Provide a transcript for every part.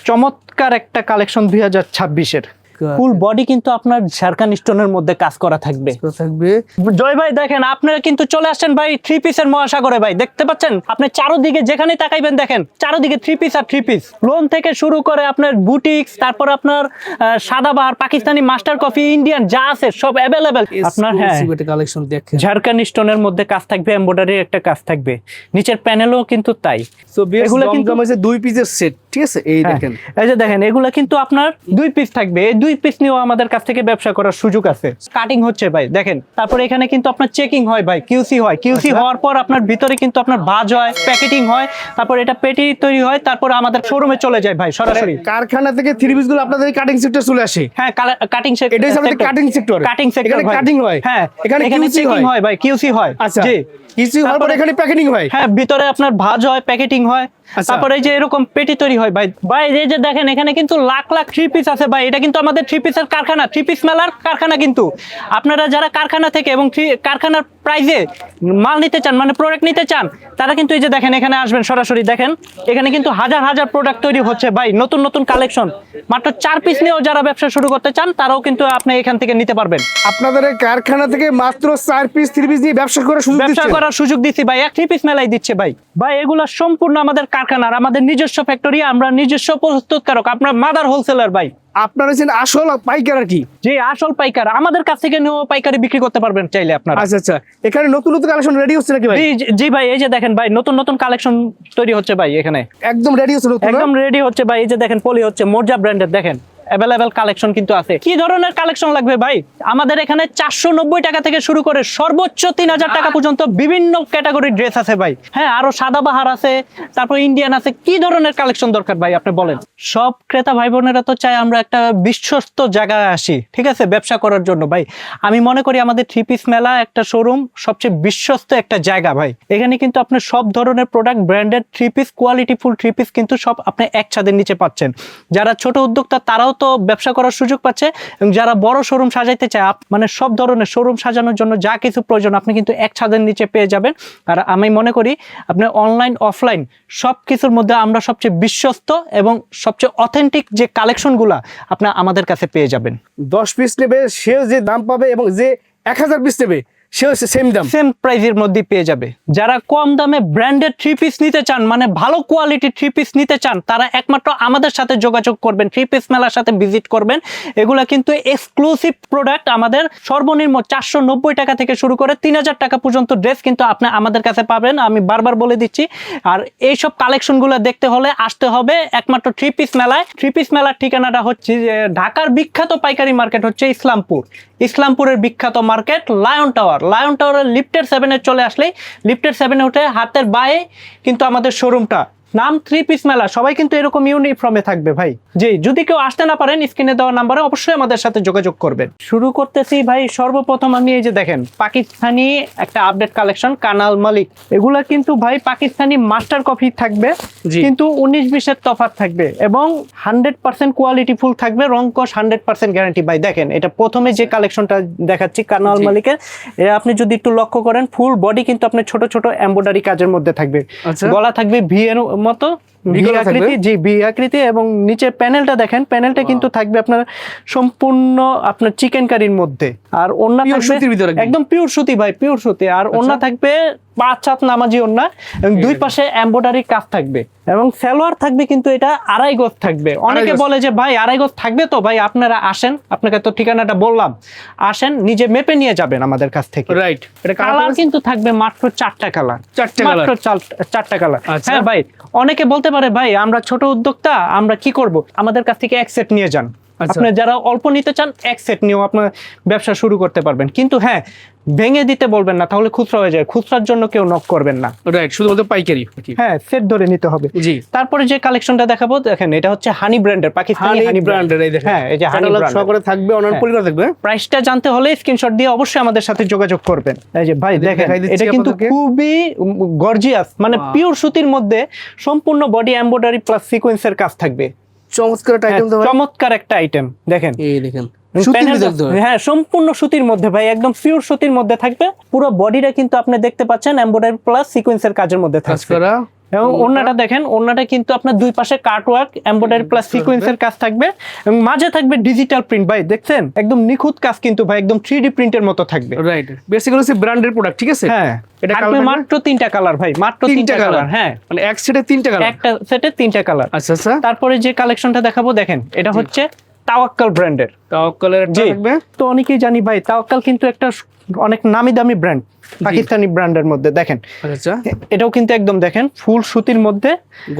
চমৎকার একটা কালেকশন দুই হাজার ছাব্বিশের। ফুল বডি কিন্তু আপনার ঝাড়খান স্টোনের মধ্যে কাজ করা থাকবে। থাকবে। জয় ভাই দেখেন আপনারা কিন্তু চলে আসছেন ভাই থ্রি পিসের মহাসাগরে ভাই। দেখতে পাচ্ছেন? আপনি চারোদিকে যেখানে তাকাইবেন দেখেন চারোদিকে থ্রি পিস আর থ্রি পিস লোন থেকে শুরু করে আপনার বুটিক্স তারপর আপনার Sadabahar Pakistani master copy Indian যা আছে সব অ্যাভেলেবেল আপনার হ্যাঁ কালেকশন দেখেন। ঝাড়খান স্টোনের মধ্যে কাজ থাকবে এমব্রয়ডারির একটা কাজ থাকবে। নিচের প্যানেলও কিন্তু তাই। এগুলো কিন্তু দুই পিসের সেট ঠিক আছে? এই হ্যাঁ, দেখেন। এই যে দেখেন এগুলা কিন্তু আপনার দুই পিস থাকবে। এই দুই পিস নিয়েও আমাদের কাছ থেকে ব্যবসা করার সুযোগ আছে। কাটিং হচ্ছে ভাই দেখেন। তারপর এখানে কিন্তু আপনার চেকিং হয় ভাই কিউসি হয়। কিউসি আচ্ছা। হওয়ার পর আপনার ভিতরে কিন্তু আপনার ভাজ হয় প্যাকেটিং হয় তারপর এটা পেটি তৈরি হয় তারপর আমাদের শোরুমে চলে যায় ভাই সরাসরি। কারখানা থেকে থ্রি পিসগুলো আপনাদের কাটিং সেক্টর চলে আসে? হ্যাঁ কাটিং এটাই আমাদের কাটিং সেক্টর কাটিং সেক্টর এখানে কাটিং হয়। হ্যাঁ এখানে হয়। ভাই কিউসি হয়। আচ্ছা। জি। কিছু হওয়ার পর এখানে প্যাকেটিং হয়। হ্যাঁ ভিতরে আপনার ভাজ হয় প্যাকেটিং হয়। আচ্ছা। তারপরে এই যে এরকম পেটি তৈরি হয়, ভাই। ভাই, এই যে দেখেন, এখানে কিন্তু লাখ লাখ থ্রি পিস আছে, ভাই। এটা কিন্তু আমাদের থ্রি পিসের কারখানা থ্রি পিস মেলার কারখানা কিন্তু। আপনারা যারা কারখানা থেকে এবং কারখানার প্রাইজে মাল নিতে চান মানে প্রোডাক্ট নিতে চান তারা কিন্তু এই যে দেখেন এখানে আসবেন সরাসরি দেখেন এখানে কিন্তু হাজার হাজার প্রোডাক্ট তৈরি হচ্ছে। ভাই নতুন নতুন কালেকশন মাত্র চার পিস নিয়েও যারা ব্যবসা শুরু করতে চান তারাও কিন্তু আপনি এখান থেকে নিতে পারবেন। আপনাদের এই কারখানা থেকে মাত্র চার পিস থ্রি পিস দিয়ে ব্যবসা করার সুযোগ ব্যবসা করার সুযোগ দিচ্ছি ভাই। এক থ্রি পিস মেলাই দিচ্ছে ভাই। ভাই এগুলো সম্পূর্ণ আমাদের কারখানার আমাদের নিজস্ব ফ্যাক্টরি আমরা নিজস্ব প্রস্তুতকারক আপনার মাদার হোলসেলার ভাই। আপনারা হচ্ছেন আসল পাইকার আর কি। যে আসল পাইকার। আমাদের কাছ থেকে নিয়েও পাইকারি বিক্রি করতে পারবেন চাইলে আপনারা। আচ্ছা আচ্ছা। এখানে নতুন নতুন কালেকশন রেডি হচ্ছে নাকি ভাই? জি, ভাই এই যে দেখেন ভাই নতুন নতুন কালেকশন তৈরি হচ্ছে ভাই এখানে। একদম রেডি হচ্ছে একদম রেডি হচ্ছে ভাই এই যে দেখেন পলি হচ্ছে মোর্জা ব্র্যান্ডের দেখেন। অ্যাভেলেবেল কালেকশন কিন্তু আছে। কি ধরনের কালেকশন লাগবে ভাই? আমাদের এখানে চারশো নব্বই টাকা থেকে শুরু করে সর্বোচ্চ তিন হাজার টাকা পর্যন্ত বিভিন্ন ক্যাটাগরি ড্রেস আছে ভাই। হ্যাঁ আরও সাদাবাহার আছে তারপর ইন্ডিয়ান আছে। কি ধরনের কালেকশন দরকার ভাই আপনি বলেন? সব ক্রেতা ভাই বোনেরা তো চায় আমরা একটা বিশ্বস্ত জায়গায় আসি ঠিক আছে? ব্যবসা করার জন্য ভাই। আমি মনে করি আমাদের থ্রি পিস মেলা একটা শোরুম সবচেয়ে বিশ্বস্ত একটা জায়গা ভাই। এখানে কিন্তু আপনি সব ধরনের product branded three piece quality full three piece কিন্তু সব আপনি এক ছাদের নিচে পাচ্ছেন। যারা ছোট উদ্যোক্তা তারাও তো ব্যবসা করার সুযোগ পাচ্ছে এবং যারা বড় শোরুম সাজাইতে চায় মানে সব ধরনের শোরুম সাজানোর জন্য যা কিছু প্রয়োজন, আপনি কিন্তু এক ছাদের নিচে পেয়ে যাবেন। আর আমি মনে করি, আপনি অনলাইন অফলাইন সব কিছুর মধ্যে আমরা সবচেয়ে বিশ্বস্ত এবং সবচেয়ে অথেন্টিক যে কালেকশনগুলো আপনি আমাদের কাছে পেয়ে যাবেন। দশ পিস নেবে সেও যে দাম পাবে এবং যে এক হাজার পিস নেবে সেও সেম দাম। সেম প্রাইজের মধ্যে পেয়ে যাবে। যারা কম দামে ব্র্যান্ডেড থ্রি পিস নিতে চান মানে ভালো কোয়ালিটির থ্রি পিস নিতে চান, তারা একমাত্র আমাদের সাথে যোগাযোগ করবেন থ্রি পিস মেলার সাথে ভিজিট করবেন। এগুলা কিন্তু এক্সক্লুসিভ প্রোডাক্ট আমাদের সর্বনিম্ন চারশো নব্বই টাকা থেকে শুরু করে তিন হাজার টাকা পর্যন্ত ড্রেস কিন্তু আপনি আমাদের কাছে পাবেন। আমি বারবার বলে দিচ্ছি, আর এইসব কালেকশনগুলো দেখতে হলে আসতে হবে একমাত্র থ্রি পিস মেলায়। থ্রি পিস মেলার ঠিকানাটা হচ্ছে ঢাকার বিখ্যাত পাইকারি মার্কেট হচ্ছে ইসলামপুর। ইসলামপুরের বিখ্যাত মার্কেট লায়ন টাওয়ার। লায়ন টাওয়ারের লিফটের সেভেনে চলে আসলেই লিফটের সেভেনে উঠে হাতের বায়ে কিন্তু আমাদের শোরুমটা নাম থ্রি পিস মেলা সবাই কিন্তু এরকম ইউনিফর্মে থাকবে ভাই। জি যদি কেউ আসতে না পারেন স্ক্রিনে দেওয়া নাম্বারে অবশ্যই আমাদের সাথে যোগাযোগ করবেন। শুরু করতেছি ভাই সর্বপ্রথম আমি এই যে দেখেন পাকিস্তানি একটা আপডেট কালেকশন কানাল মালিক। এগুলা কিন্তু ভাই পাকিস্তানি মাস্টার কফি থাকবে কিন্তু উনিশ বিশের তফাত থাকবে এবং হান্ড্রেড পার্সেন্ট কোয়ালিটি ফুল থাকবে রংকশ হান্ড্রেড পার্সেন্ট গ্যারান্টি ভাই দেখেন এটা প্রথমে যে কালেকশনটা দেখাচ্ছি কানাল। মালিকের এ আপনি যদি একটু লক্ষ্য করেন ফুল বডি কিন্তু আপনার ছোট ছোট এমব্রয়ডারি কাজের মধ্যে থাকবে। আচ্ছা। গলা থাকবে ভি এর মতো? আকৃতি জি ভি আকৃতি এবং নিচে প্যানেলটা দেখেন প্যানেলটা কিন্তু থাকবে আপনার সম্পূর্ণ আপনার চিকেন কারির মধ্যে। আর একদম। পিওর সুতি ভাই পিওর সুতি। আর অন্য থাকবে পাঁচ সাত নামাজি ওন্না এবং দুই পাশে এমব্রয়ডারি কাজ থাকবে এবং সালোয়ার থাকবে কিন্তু এটা আড়াই গজ থাকবে। অনেকে বলে যে ভাই আড়াই গজ থাকবে তো? ভাই আপনারা আসেন আপনাকে তো ঠিকানাটা বললাম। আসেন নিজে মেপে নিয়ে যাবেন আমাদের কাছ থেকে। রাইট এটা কালার কালার কিন্তু থাকবে মাত্র চারটা কালার। চারটে মাত্র কালার। চার- চারটা কালার। আচ্ছা। হ্যাঁ ভাই অনেকে বলতে পারে, ভাই, আমরা ছোট উদ্যোক্তা, আমরা কি করব আমাদের কাছ থেকে এক সেট নিয়ে যান। আপনি যারা অল্প নিতে চান এক সেট নিয়েও আপনার ব্যবসা শুরু করতে পারবেন। কিন্তু হ্যাঁ ভেঙে দিতে বলবেন না তাহলে খুচরা হয়ে যায়। খুচরার জন্য কেউ নক করবেন না। রাইট শুধুমাত্র পাইকারি হ্যাঁ সেট ধরে নিতে হবে। জি। তারপরে যে কালেকশনটা দেখাবো দেখেন এটা হচ্ছে হানি ব্র্যান্ডের পাকিস্তানি হানি ব্র্যান্ডের এই দেখেন। হ্যাঁ এই যে হানি ব্র্যান্ড সহকারে থাকবে অনলাইন হ্যাঁ। পলি করা থাকবে? প্রাইসটা জানতে হলে স্ক্রিনশট দিয়ে অবশ্যই আমাদের সাথে যোগাযোগ করবেন। এই যে ভাই দেখেন এটা কিন্তু খুবই গর্জিয়াস মানে পিওর সুতির মধ্যে সম্পূর্ণ বডি এমব্রয়ডারি প্লাস সিকোয়েন্সের কাজ থাকবে। চমৎকার একটা হ্যাঁ, আইটেম তো চমৎকার একটা আইটেম দেখেন। এই দেখেন। হ্যাঁ সম্পূর্ণ সুতির মধ্যে ভাই একদম পিওর সুতির মধ্যে থাকবে। পুরো বডিটা কিন্তু আপনি দেখতে পাচ্ছেন এমব্রয়ডারি প্লাস সিকোয়েন্সের কাজের মধ্যে থাকবে এবং ওড়নাটা দেখেন ওড়নাটা কিন্তু আপনার দুই পাশে কাট ওয়ার্ক এমব্রয়ডারি প্লাস সিকোয়েন্সের কাজ থাকবে। এবং মাঝে থাকবে ডিজিটাল প্রিন্ট ভাই দেখছেন? একদম নিখুঁত কাজ কিন্তু ভাই একদম থ্রি ডি প্রিন্টের মতো থাকবে। রাইট বেসিক্যালি হচ্ছে ব্র্যান্ডের প্রোডাক্ট ঠিক আছে? হ্যাঁ। এটা মাত্র তিনটা কালার ভাই মাত্র তিনটা কালার হ্যাঁ। মানে এক সেটে তিনটা কালার একটা সেটে তিনটা কালার আচ্ছা আচ্ছা। তারপরে যে কালেকশনটা দেখাবো দেখেন এটা হচ্ছে তাওয়াক্কাল ব্র্যান্ডের কালার জি। থাকবে। তো অনেকেই জানি ভাই তাওয়াক্কাল কিন্তু একটা অনেক নামি দামি ব্র্যান্ড পাকিস্তানি ব্র্যান্ডের মধ্যে দেখেন। আচ্ছা। এটাও কিন্তু একদম দেখেন ফুল সুতির মধ্যে।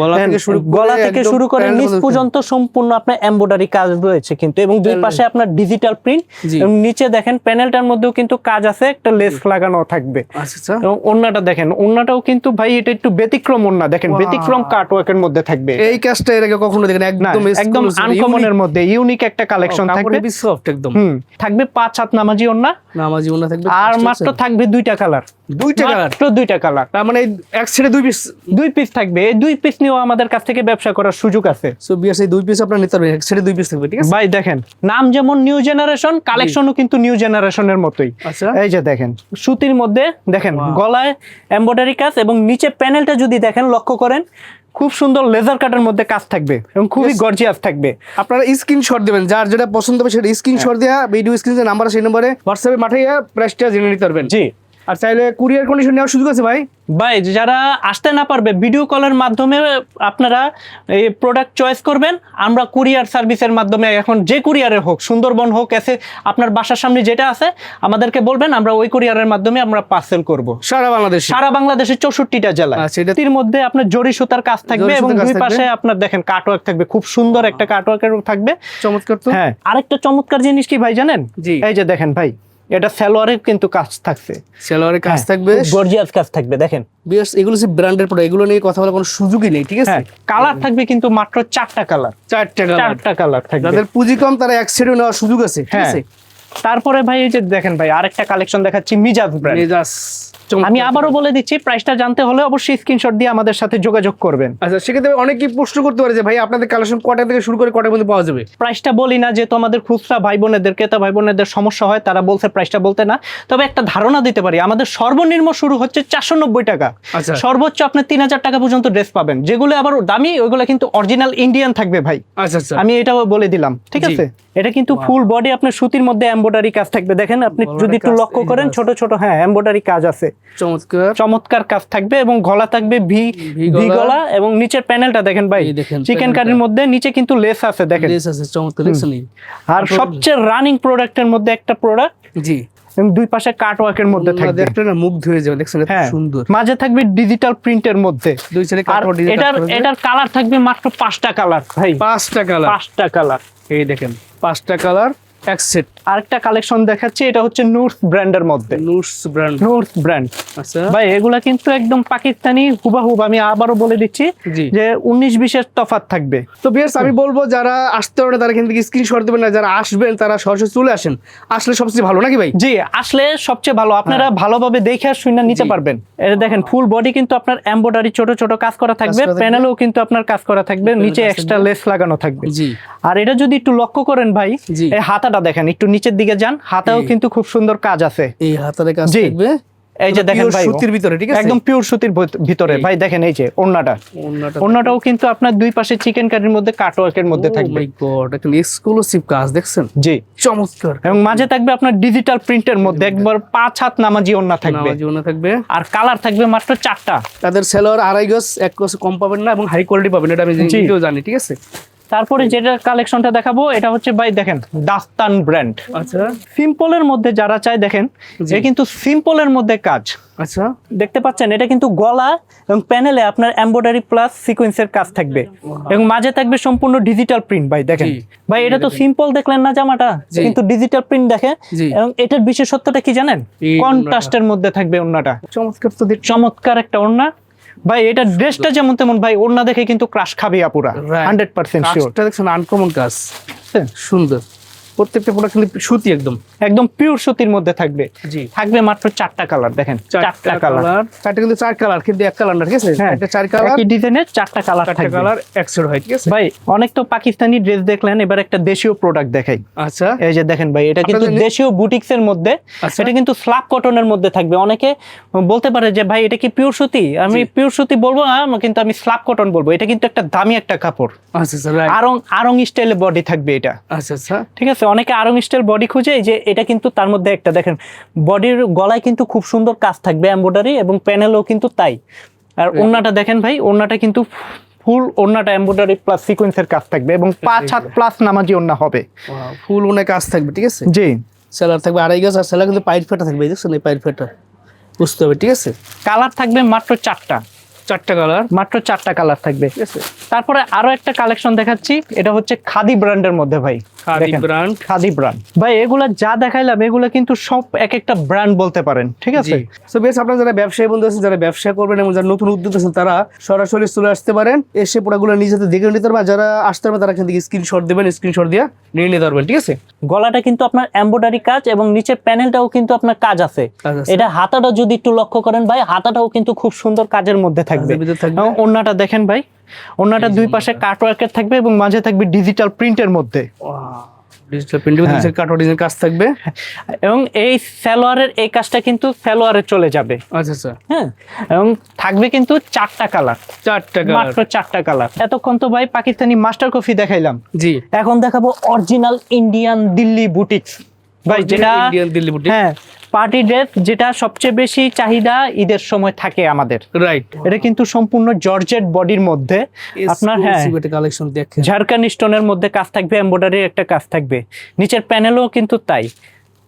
গলা থেকে শুরু করে গলা থেকে শুরু করে নিচ পর্যন্ত। সম্পূর্ণ আপনার এমব্রয়ডারি কাজ রয়েছে কিন্তু এবং দুই পাশে আপনার ডিজিটাল প্রিন্ট এবং নিচে দেখেন প্যানেলটার মধ্যেও কিন্তু কাজ আছে একটা লেস লাগানো থাকবে। আচ্ছা আচ্ছা। এবং ওন্নাটা দেখেন ওন্নাটাও কিন্তু ভাই এটা একটু ব্যতিক্রম ওন্না দেখেন. ব্যতিক্রম কাটওয়ার্কের মধ্যে থাকবে। এই কাজটা এর আগে কখনো দেখেন একদম একদম আনকমনের মধ্যে ইউনিক একটা কালেকশন থাকবে। সফট একদম। থাকবে পাঁচ হাত নামাজি ওন্না নামাজি ওনা থাকবে। আর মাত্র থাকবে দুইটা কালার দুইটা কালার মাত্র দুইটা কালার তার মানে এক সেটে দুই পিস দুই পিস থাকবে। এই দুই পিস নিয়েও আমাদের কাছ থেকে ব্যবসা করার সুযোগ আছে। সো বিয়ার সেই দুই পিস আপনার নিতে পারবেন এক সেটে দুই পিস থাকবে ঠিক আছে? ভাই দেখেন নাম যেমন নিউ জেনারেশন কালেকশনও কিন্তু নিউ জেনারেশনের মতোই। আচ্ছা। এই যে দেখেন সুতির মধ্যে দেখেন গলায় এমব্রয়ডারি কাজ এবং নিচে প্যানেলটা যদি দেখেন লক্ষ্য করেন খুব সুন্দর লেজার কাটের মধ্যে কাজ থাকবে এবং খুবই. গর্জিয়াস থাকবে। আপনারা স্ক্রিন স্ক্রিনশট দেবেন যার যেটা পছন্দ হবে সেটা স্ক্রিন স্ক্রিনশট দেওয়া ভিডিও স্ক্রিন যে নাম্বার সেই নম্বরে হোয়াটসঅ্যাপে পাঠিয়ে প্রাইসটা জেনে নিতে পারবেন। জি। আর চাইলে কুরিয়ার কন্ডিশন নেওয়ার সুযোগ আছে ভাই? ভাই যারা আসতে না পারবে ভিডিও কলের মাধ্যমে আপনারা এই প্রোডাক্ট চয়েস করবেন। আমরা কুরিয়ার সার্ভিসের মাধ্যমে এখন যে কুরিয়ারের হোক সুন্দরবন হোক এসে আপনার বাসার সামনে যেটা আছে আমাদেরকে বলবেন আমরা ওই কুরিয়ারের মাধ্যমে আমরা পার্সেল করব। সারা বাংলাদেশ? সারা বাংলাদেশের চৌষট্টিটা জেলা আচ্ছা, এটা- মধ্যে আপনার জরি সুতার কাজ থাকবে এবং দুই পাশে আপনার দেখেন কাটওয়ার্ক থাকবে খুব সুন্দর একটা কাটওয়ার্কের থাকবে। চমৎকার হ্যাঁ আরেকটা চমৎকার জিনিস কি ভাই জানেন? জি। এই যে দেখেন ভাই এটা সেলোয়ারের কিন্তু কাজ থাকছে। সেলোয়ারের কাজ থাকবে। গর্জিয়াস কাজ থাকবে দেখেন। বিয়ার্স এগুলো সে ব্র্যান্ডের প্রোডাক্ট এগুলো নিয়ে কথা বলার কোনো সুযোগই নেই ঠিক আছে? হ্যাঁ কালার থাকবে কিন্তু মাত্র চারটা কালার চারটা কালার চারটা কালার থাকবে। যাদের পুঁজি কম তারা এক সেটও নেওয়ার সুযোগ আছে ঠিক হ্যাঁ। আছে? তারপরে ভাই এই যে দেখেন ভাই আরেকটা কালেকশন দেখাচ্ছি মিজাজ ব্র্যান্ড মেজাজ আমি আবারও বলে দিচ্ছি প্রাইসটা জানতে হলে অবশ্যই স্ক্রিনশট দিয়ে আমাদের সাথে যোগাযোগ করবেন। আচ্ছা সেক্ষেত্রে অনেকেই প্রশ্ন করতে পারে যে ভাই আপনাদের কালেকশন কটা থেকে শুরু করে কটার মধ্যে পাওয়া যাবে? প্রাইসটা বলি না যেহেতু আমাদের খুচরা ভাই বোনেদের ক্রেতা ভাই বোনেদের সমস্যা হয় তারা বলছে প্রাইসটা বলতে না। তবে একটা ধারণা দিতে পারি আমাদের সর্বনিম্ন শুরু হচ্ছে চারশো নব্বই টাকা। আচ্ছা। সর্বোচ্চ আপনি তিন হাজার টাকা পর্যন্ত ড্রেস পাবেন। যেগুলো আবার দামি ওইগুলো কিন্তু অরিজিনাল ইন্ডিয়ান থাকবে ভাই। আচ্ছা আচ্ছা। আমি এটাও বলে দিলাম ঠিক আছে? এটা কিন্তু ফুল বডি আপনার সুতির মধ্যে এমব্রয়ডারি কাজ থাকবে। দেখেন আপনি যদি একটু লক্ষ্য করেন ছোট ছোট হ্যাঁ এমব্রয়ডারি কাজ আছে। চমৎকার। চমৎকার কাজ থাকবে এবং গলা থাকবে ভি ভি গলা। এবং নিচের প্যানেলটা দেখেন ভাই। চিকেন কারির মধ্যে নিচে কিন্তু লেস আছে দেখেন। ড্রেস আছে চমৎকার আর সবচেয়ে রানিং প্রোডাক্টের মধ্যে একটা প্রোডাক্ট জি। দুই পাশে কাট ওয়ার্কের মধ্যে থাকবে। দেখলে না মুখ ধুয়ে যাবে দেখছেন এত হ্যাঁ সুন্দর। মাঝে থাকবে ডিজিটাল প্রিন্টের মধ্যে। দুই আর কাটওয়ার্ড এটার এটার কালার থাকবে মাত্র পাঁচটা কালার ভাই। পাঁচটা কালার পাঁচটা কালার এই দেখেন পাঁচটা কালার এক সেট আরেকটা কালেকশন দেখাচ্ছি এটা হচ্ছে নুরস ব্র্যান্ডের মধ্যে। নুটস ব্র্যান্ড নুরস ব্র্যান্ড আচ্ছা। ভাই এগুলা কিন্তু একদম পাকিস্তানি হুবাহুব আমি আবারও বলে দিচ্ছি যে উনিশ বিশের তফাৎ থাকবে। তো বিয়ার্স আমি বলব যারা আসতে পারে তারা কিন্তু স্ক্রিনশট দেবেন না যারা আসবেন তারা সরাসরি চলে আসেন। আসলে সবচেয়ে ভালো নাকি ভাই? জি আসলে সবচেয়ে ভালো। আপনারা ভালোভাবে দেখে আর শুনে নিতে পারবেন। এটা দেখেন ফুল বডি কিন্তু আপনার এমব্রয়ডারি ছোট ছোট কাজ করা থাকবে করা থাকবে। প্যানেলেও কিন্তু আপনার কাজ করা থাকবে নিচে এক্সট্রা লেস লাগানো থাকবে। জি। আর এটা যদি একটু লক্ষ্য করেন ভাই এই হাতাটা দেখেন একটু নিচের দিকে যান হাতাও কিন্তু খুব সুন্দর কাজ আছে। এই হাতারে কাজ। থাকবে। এই যে দেখেন ভাই সুতির ভিতরে ঠিক আছে? একদম পিওর সুতির ভিতরে। ভাই দেখেন এই যে ওন্নাটা ওড়নাটাও কিন্তু আপনার দুই পাশে চিকেন কারির মধ্যে কাটওয়ার্কের মধ্যে Oh থাকবে। মাই গড একটা এক্সক্লুসিভ কাজ দেখছেন? জি। চমৎকার। এবং মাঝে থাকবে আপনার ডিজিটাল প্রিন্টের মধ্যে একবার পাঁচ হাত নামাজি ওড়না থাকবে। নামাজি ওনা থাকবে। আর কালার থাকবে মাত্র চারটা। তাদের সেলর আড়াই গজ এক গজ কম পাবেন না এবং হাই কোয়ালিটি পাবেন এটা আমি নিজেও জানি ঠিক আছে? তারপরে যেটা কালেকশনটা দেখাবো এটা হচ্ছে ভাই দেখেন দাস্তান ব্র্যান্ড আচ্ছা। সিম্পলের মধ্যে যারা চায় দেখেন। এ কিন্তু সিম্পলের মধ্যে কাজ। আচ্ছা। দেখতে পাচ্ছেন এটা কিন্তু গলা এবং প্যানেলে আপনার এমব্রয়ডারি প্লাস সিকোয়েন্সের কাজ থাকবে। এবং মাঝে থাকবে সম্পূর্ণ ডিজিটাল প্রিন্ট ভাই দেখেন। ভাই এটা তো সিম্পল দেখলেন না জামাটা? কিন্তু ডিজিটাল প্রিন্ট দেখে। এবং এটার বিশেষত্বটা কি জানেন? কন্ট্রাস্টের মধ্যে থাকবে ওড়নাটা। চমৎকার তো চমৎকার একটা ওড়না। ভাই এটা ড্রেসটা যেমন তেমন ভাই ওড়না দেখে কিন্তু ক্রাশ খাবে আপুরা. হান্ড্রেড পার্সেন্ট দেখছেন আনকমন কাজ সুন্দর। প্রত্যেকটা প্রোডাক্ট কিন্তু সুতি একদম। একদম পিওর সুতির মধ্যে থাকবে। জি। থাকবে মাত্র চারটা কালার দেখেন চারটা কালার চারটা কিন্তু চার কালার কিন্তু এক কালার না ঠিক আছে? হ্যাঁ। চার কালার একই ডিজাইনের চারটা কালার চারটা থাকবে। কালার একশোর হয় ঠিক আছে? ভাই অনেক তো পাকিস্তানি ড্রেস দেখলেন এবার একটা দেশীয় প্রোডাক্ট দেখাই। আচ্ছা। এই যে দেখেন ভাই এটা কিন্তু দেশীয় বুটিক্স এর মধ্যে আচ্ছা। এটা কিন্তু স্ল্যাব কটনের মধ্যে থাকবে। অনেকে বলতে পারে যে ভাই এটা কি পিওর সুতি? আমি পিওর সুতি বলব না কিন্তু আমি স্ল্যাব কটন বলব। এটা কিন্তু একটা দামি একটা কাপড়। আচ্ছা আচ্ছা আরং আরং স্টাইলে বডি থাকবে এটা। আচ্ছা আচ্ছা। ঠিক আছে? অনেকে আরং স্টাইল বডি খুঁজে যে এটা কিন্তু তার মধ্যে একটা দেখেন বডির গলায় কিন্তু খুব সুন্দর কাজ থাকবে এমব্রয়ডারি এবং প্যানেলও কিন্তু তাই। আর ওড়নাটা দেখেন ভাই ওড়নাটা কিন্তু ফুল ওড়নাটা এমব্রয়ডারি প্লাস সিকোয়েন্সের কাজ থাকবে এবং পাঁচ হাত প্লাস নামাজি ওড়না হবে। ফুল অনেক কাজ থাকবে ঠিক আছে? জি। সেলার থাকবে আড়াই গাছ আর সেলার কিন্তু পাইট ফেটা থাকবে দেখছেন এই পাইট ফেটা? বুঝতে হবে ঠিক আছে? কালার থাকবে মাত্র চারটা। চারটা কালার মাত্র চারটা কালার থাকবে। ঠিক আছে? তারপরে আরও একটা কালেকশন দেখাচ্ছি। এটা হচ্ছে খাদি ব্র্যান্ডের মধ্যে ভাই। খাদি ব্র্যান্ড। খাদি ব্র্যান্ড। ভাই এগুলা যা দেখাইলাম এগুলা কিন্তু সব এক একটা ব্র্যান্ড বলতে পারেন ঠিক আছে? সো বেশ আপনারা যারা ব্যবসায়ী বন্ধু আছেন যারা ব্যবসা করবেন এবং যারা নতুন উদ্যোগ আছেন তারা সরাসরি চলে আসতে পারেন। এসে প্রোডাক্টগুলো নিজেতে দেখে নিতে পারবেন যারা আসতে পারবেন তারা এখান থেকে স্ক্রিনশট দেবেন স্ক্রিনশট দিয়ে নিয়ে নিতে পারবেন ঠিক আছে? গলাটা কিন্তু আপনার এমব্রয়ডারি কাজ এবং নিচের প্যানেলটাও কিন্তু আপনার কাজ আছে। এটা হাতাটা যদি একটু লক্ষ্য করেন ভাই হাতাটাও কিন্তু খুব সুন্দর কাজের মধ্যে থাকবে। থাকবে। দেখেন ভাই ওড়নাটা দুই পাশে কাটওয়ার্কের থাকবে এবং মাঝে থাকবে ডিজিটাল প্রিন্টের মধ্যে। ডিজিটাল প্রিন্টের হ্যাঁ। মধ্যে কাটো ডিজাইন কাজ থাকবে? এবং এই সালোয়ারের এই কাজটা কিন্তু সালোয়ারে চলে যাবে। আচ্ছা আচ্ছা। হ্যাঁ এবং থাকবে কিন্তু চারটা কালার চারটা কালার মাত্র চারটা কালার এতক্ষণ তো ভাই পাকিস্তানি মাস্টার কফি দেখাইলাম। জি। এখন দেখাবো অরিজিনাল ইন্ডিয়ান দিল্লি বুটিক্স ভাই যেটা হ্যাঁ পার্টি ড্রেস যেটা সবচেয়ে বেশি চাহিদা ঈদের সময় থাকে আমাদের। রাইট এটা কিন্তু সম্পূর্ণ জর্জেট বডির মধ্যে। আপনার হ্যাঁ কালেকশন দেখেন। ঝাড়খান স্টোনের মধ্যে কাজ থাকবে এমব্রয়ডারির একটা কাজ থাকবে। নিচের প্যানেলও কিন্তু তাই।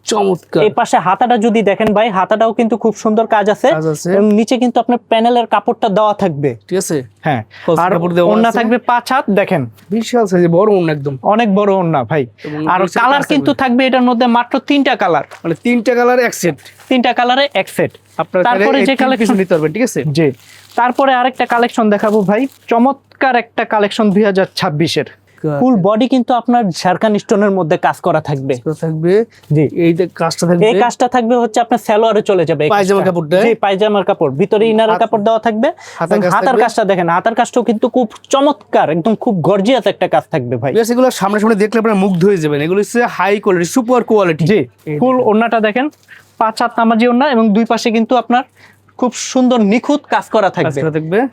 চমৎকার। এই পাশে হাতাটা যদি দেখেন ভাই হাতাটাও কিন্তু খুব সুন্দর কাজ আছে। এবং নিচে কিন্তু আপনার প্যানেলের কাপড়টা দেওয়া থাকবে। ঠিক আছে? হ্যাঁ আর ওন্না থাকবে পাঁচ হাত দেখেন। বিশাল সাইজে বড় অন্য একদম। অনেক বড় ওন্না ভাই। আর কালার কিন্তু থাকবে এটার মধ্যে মাত্র তিনটা কালার। মানে তিনটা কালার এক সেট তিনটা কালারে এক সেট আপনারা তারপরে যে কালেকশন নিতে পারবেন ঠিক আছে? জি। তারপরে আরেকটা কালেকশন দেখাবো ভাই। চমৎকার একটা কালেকশন দুই হাজার ছাব্বিশের। ফুল বডি কিন্তু আপনার স্টোনের মধ্যে কাজ করা থাকবে। থাকবে। জি। এই কাজটা থাকবে। এই কাজটা থাকবে হচ্ছে আপনার সালোয়ারে চলে যাবে পায়জামা কাপড়টা? জি পায়জামার কাপড়। ভিতরে ইনারের হাত- কাপড় দেওয়া থাকবে। হাতার? কাজটা দেখেন হাতার কাজটাও কিন্তু খুব চমৎকার একদম খুব গর্জিয়াস একটা কাজ থাকবে ভাই। এগুলো সামনে সামনে দেখলে আপনারা মুগ্ধ হয়ে যাবেন। এগুলো হচ্ছে হাই কোয়ালিটি সুপার কোয়ালিটি জি ফুল ওড়নাটা দেখেন পাঁচ হাত নামাজি ওড়না এবং দুই পাশে কিন্তু আপনার খুব সুন্দর নিখুঁত কাজ করা থাকবে।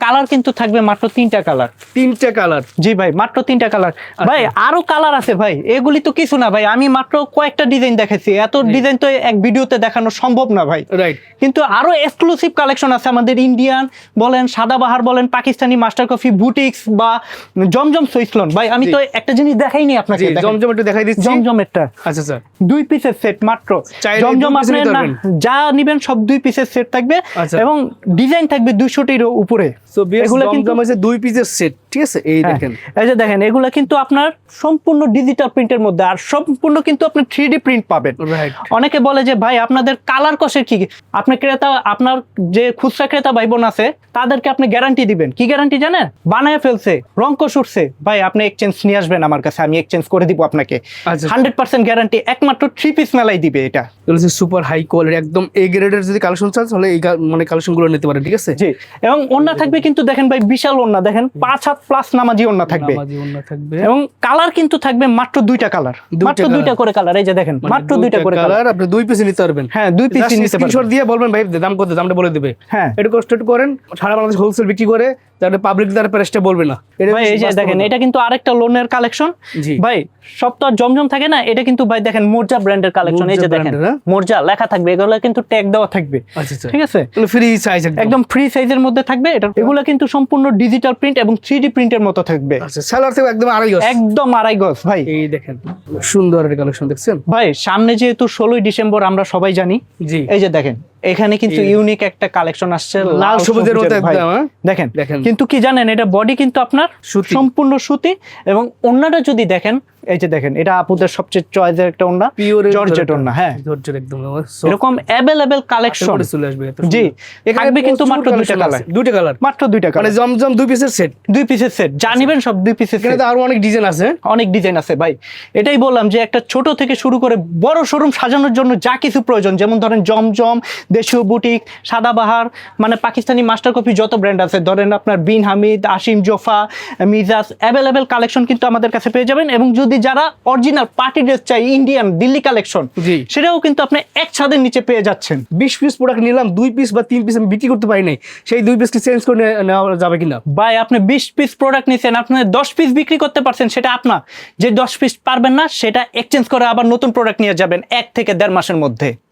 কালার কিন্তু থাকবে মাত্র তিনটা কালার তিনটা কালার জি ভাই মাত্র তিনটা কালার আচ্ছা। ভাই আরও কালার আছে ভাই। এগুলি তো কিছু না ভাই আমি মাত্র কয়েকটা ডিজাইন দেখাচ্ছি এত ডিজাইন তো এক ভিডিওতে দেখানো সম্ভব না ভাই। রাইট কিন্তু আরও এক্সক্লুসিভ কালেকশন আছে আমাদের ইন্ডিয়ান বলেন সাদাবাহার বলেন পাকিস্তানি মাস্টার কফি বুটিক্স বা জমজম সুইসলন ভাই আমি তো একটা জিনিস দেখাইনি আপনাকে জমজম একটু দেখাই দিচ্ছি। জমজমেরটা। আচ্ছা স্যার। দুই পিসের সেট মাত্র। জমজম আপনি। যা নিবেন সব দুই পিসের সেট থাকবে। আচ্ছা। এবং ডিজাইন থাকবে দুইশোটির উপরে। এগুলো কিন্তু দুই পিসের সেট ঠিক আছে? এই হ্যাঁ, দেখেন। এই যে দেখেন এগুলো কিন্তু আপনার সম্পূর্ণ ডিজিটাল প্রিন্টের মধ্যে। আর সম্পূর্ণ কিন্তু আপনি থ্রি প্রিন্ট পাবেন। অনেকে বলে যে ভাই আপনাদের কালার কষের কি? আপনার ক্রেতা আপনার যে খুচরা ক্রেতা ভাই বোন আছে তাদেরকে আপনি গ্যারান্টি দিবেন। কি গ্যারান্টি জানেন? বানায় ফেলছে রং কষ উঠছে ভাই আপনি এক্সচেঞ্জ নিয়ে আসবেন আমার কাছে আমি এক্সচেঞ্জ করে দিব আপনাকে। হান্ড্রেড পার্সেন্ট গ্যারান্টি একমাত্র থ্রি পিস মেলাই দিবে এটা। সুপার হাই কোয়ালিটি একদম এ গ্রেডের যদি কালেকশন চান তাহলে এই মানে কালেকশনগুলো নিতে পারেন ঠিক আছে? জি। এবং ওন্না থাকবে কিন্তু দেখেন ভাই বিশাল ওন্না দেখেন পাঁচ হাত প্লাস নামাজি ওন্না থাকবে। নামাজি ওড়না থাকবে। এবং কালার কিন্তু থাকবে মাত্র দুইটা কালার মাত্র দুইটা করে কালার এই যে দেখেন মানে মাত্র দুইটা করে কালার আপনি দুই পিসে নিতে পারবেন। হ্যাঁ দুই পিস নিতে স্ক্রিনশট পারবেন দিয়ে বলবেন ভাই দাম কত? দামটা বলে দিবে। হ্যাঁ। একটু কষ্ট করেন সারা বাংলাদেশ হোলসেল বিক্রি করে যাতে পাবলিক দ্বারা প্রাইসটা বলবে না। ভাই এই যে দেখেন এটা কিন্তু আরেকটা লোনের কালেকশন ভাই সব তো জমজম থাকে না এটা কিন্তু ভাই দেখেন মোর্জা ব্র্যান্ডের কালেকশন এই যে দেখেন হ্যাঁ? মোর্জা লেখা থাকবে এগুলো কিন্তু ট্যাগ দেওয়া থাকবে। আচ্ছা আচ্ছা। ঠিক আছে? ফ্রি সাইজ একদম। একদম ফ্রি সাইজের মধ্যে থাকবে এটা এগুলো কিন্তু সম্পূর্ণ ডিজিটাল প্রিন্ট এবং থ্রি প্রিন্টের মতো থাকবে। আচ্ছা সেলার থেকে একদম আড়াই গজ। একদম আড়াই গজ ভাই। এই দেখেন সুন্দর একটা কালেকশন দেখছেন? ভাই সামনে যেহেতু ষোলোই ডিসেম্বর আমরা সবাই জানি। জি। এই যে দেখেন এখানে কিন্তু ইউনিক একটা কালেকশন আসছে লাল সবুজের মতো একদম হ্যাঁ? দেখেন দেখেন। কিন্তু কি জানেন এটা বডি কিন্তু আপনার সুতি। সম্পূর্ণ সুতি এবং অন্যটা যদি দেখেন এই যে দেখেন এটা আপুদের সবচেয়ে চয়েসের একটা ওন্না পিওর জর্জেট ওন্না হ্যাঁ। জর্জেট একদম এরকম অ্যাভেলেবেল কালেকশন চলে আসবে জি থাকবে কিন্তু মাত্র দুইটা কালার দুইটা কালার মাত্র দুইটা কালার মানে জমজম দুই পিসের সেট দুই পিসের সেট যা নিবেন সব দুই পিসের এখানে সেট তো আরও অনেক ডিজাইন আছে। অনেক ডিজাইন আছে ভাই। এটাই বললাম যে একটা ছোট থেকে শুরু করে বড় শোরুম সাজানোর জন্য যা কিছু প্রয়োজন যেমন ধরেন জমজম দেশীয় বুটিক সাদাবাহার মানে পাকিস্তানি মাস্টার কপি যত ব্র্যান্ড আছে ধরেন আপনার বিন হামিদ আসিম জোফা মিজাজ অ্যাভেলেবেল কালেকশন কিন্তু আমাদের কাছে পেয়ে যাবেন। এবং যদি যারা অরিজিনাল পার্টি ড্রেস চাই ইন্ডিয়ান দিল্লি কালেকশন সেটাও কিন্তু আপনি এক ছাদের নিচে পেয়ে যাচ্ছেন। বিশ পিস প্রোডাক্ট নিলাম দুই পিস বা তিন পিস আমি বিক্রি করতে পারি নাই সেই দুই পিসটি চেঞ্জ করে নেওয়া যাবে কিনা? ভাই আপনি বিশ পিস প্রোডাক্ট নিছেন আপনি দশ পিস বিক্রি করতে পারছেন সেটা আপনার। যে দশ পিস পারবেন না সেটা এক্সচেঞ্জ করে আবার নতুন প্রোডাক্ট নিয়ে যাবেন এক থেকে দেড় মাসের মধ্যে।